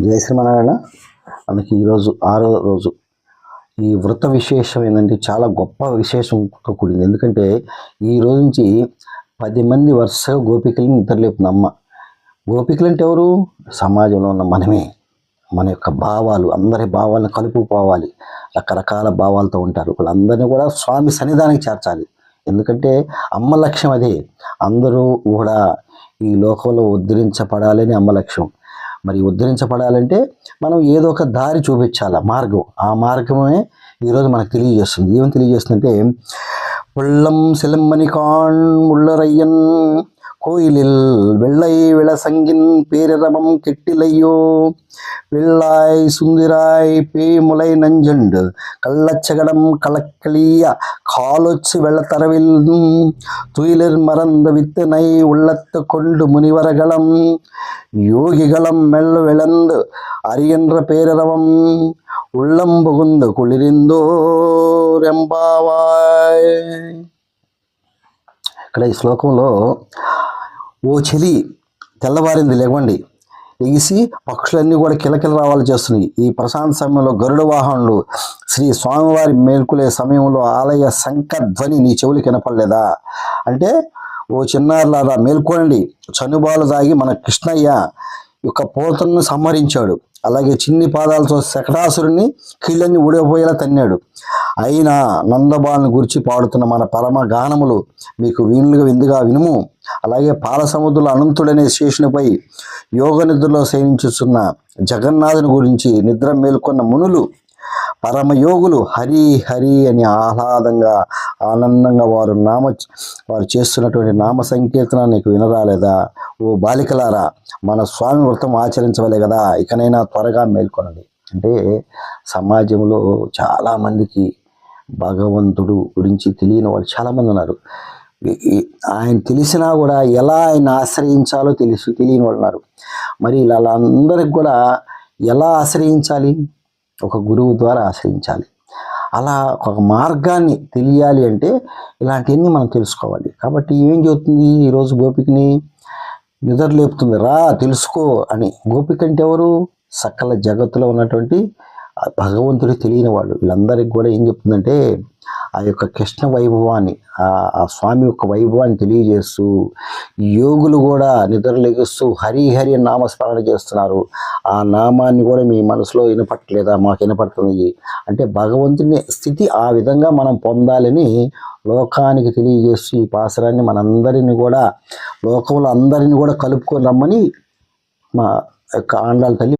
జయ శ్రీమనారాయణ మనకి ఈరోజు ఆరో రోజు. ఈ వృత్త విశేషం ఏంటంటే చాలా గొప్ప విశేషంతో కూడింది. ఎందుకంటే ఈ రోజు నుంచి పది మంది వరుసగా గోపికల్ని నిద్రలేపుతుంది అమ్మ. గోపికలు అంటే ఎవరు? సమాజంలో ఉన్న మనమే. మన యొక్క భావాలు అందరి భావాలను కలుపుకోవాలి రకరకాల భావాలతో ఉంటారు. వాళ్ళందరినీ కూడా స్వామి సన్నిధానానికి చేర్చాలి. ఎందుకంటే అమ్మ లక్ష్యం అదే. అందరూ కూడా ఈ లోకంలో ఉద్ధరించబడాలని అమ్మ లక్ష్యం. మరి ఉద్ధరించబడాలంటే మనం ఏదో ఒక దారి చూపించాలి మార్గం. ఆ మార్గమే ఈరోజు మనకు తెలియజేస్తుంది. ఏమని తెలియజేస్తుందంటే ఉళ్ళం సిలంబని ముళ్ళరయ్యన్ கோயிலில் வெள்ளை விளசங்கின் பேரிரமம் கெட்டிலையோ? வெள்ளாய் சுந்திராய் பேய்முலை நஞ்சண்டு கள்ளச்சகடம் கலக்களியா காலொச்சு வெள்ளத்தரவில் துயிலில் மறந்த வித்தனை உள்ளத்து கொண்டு முனிவரகலம். யோகிகளம் மெல்ல விளந்து அறிகின்ற பேரிரவம் உள்ளம் புகுந்த குளிரிந்தோர் ఎంబావాయ్ ఇక్కడ ఓ చెలి తెల్లవారింది లేవండి. ఎగిసి పక్షులన్నీ కూడా కిలకిల రావాలి చేస్తున్నాయి. ఈ ప్రశాంత సమయంలో గరుడ వాహనులు శ్రీ స్వామివారి మేల్కొలే సమయంలో ఆలయ శంఖధ్వని నీ చెవులు వినపడలేదా? అంటే ఓ చిన్నారులారా మేల్కోండి చనుబాలు దాగి మన కృష్ణయ్య యొక్క పోతలను సంహరించాడు. అలాగే చిన్ని పాదాలతో శకటాసురుని కీళ్ళని ఊడిపోయేలా తన్నాడు. అయినా నందబాలను గురించి పాడుతున్న మన పరమ గానములు మీకు వీణులుగా విందుగా వినుము. అలాగే పాల సముద్రుల అనంతుడనే శేషునిపై యోగ నిద్రలో శయనించుతున్న జగన్నాథుని గురించి నిద్ర మేల్కొన్న మునులు పరమయోగులు హరి హరి అని ఆహ్లాదంగా ఆనందంగా వారు నామ వారు చేస్తున్నటువంటి నామ సంకీర్తన నీకు వినరాలేదా? ఓ బాలికలారా మన స్వామి వ్రతం ఆచరించవలే కదా ఇకనైనా త్వరగా మేల్కొనండి. అంటే సమాజంలో చాలామందికి భగవంతుడు గురించి తెలియని వాళ్ళు చాలామంది ఉన్నారు. ఈ- ఆయన తెలిసినా కూడా ఎలా ఆయన ఆశ్రయించాలో తెలుసు తెలియని వాళ్ళు ఉన్నారు. మరి ఇలా అందరికి కూడా ఎలా ఆశ్రయించాలి? ఒక గురువు ద్వారా ఆశ్రయించాలి. అలా ఒక మార్గాన్ని తెలియాలి అంటే ఇలాంటివన్నీ మనం తెలుసుకోవాలి. కాబట్టి ఏం చెబుతుంది ఈరోజు గోపికని నిద్ర లేపుతుంది. రా తెలుసుకో అని. గోపిక అంటే ఎవరు? సకల జగత్తులో ఉన్నటువంటి భగవంతుడు తెలియని వాళ్ళు వీళ్ళందరికీ కూడా ఏం చెప్తుందంటే ఆ యొక్క కృష్ణ వైభవాన్ని ఆ స్వామి యొక్క వైభవాన్ని తెలియజేస్తూ యోగులు కూడా నిద్రలేగిస్తూ హరిహరి హరి హరి నామస్మరణ చేస్తున్నారు. ఆ నామాన్ని కూడా మీ మనసులో వినపట్టలేదా మాకు వినపడుతుంది. అంటే భగవంతుని స్థితి ఆ విధంగా మనం పొందాలని లోకానికి తెలియజేస్తూ ఈ పాసరాన్ని మనందరిని కూడా లోకంలో అందరిని కూడా కలుపుకొని రమ్మని మా యొక్క ఆండాల తల్లి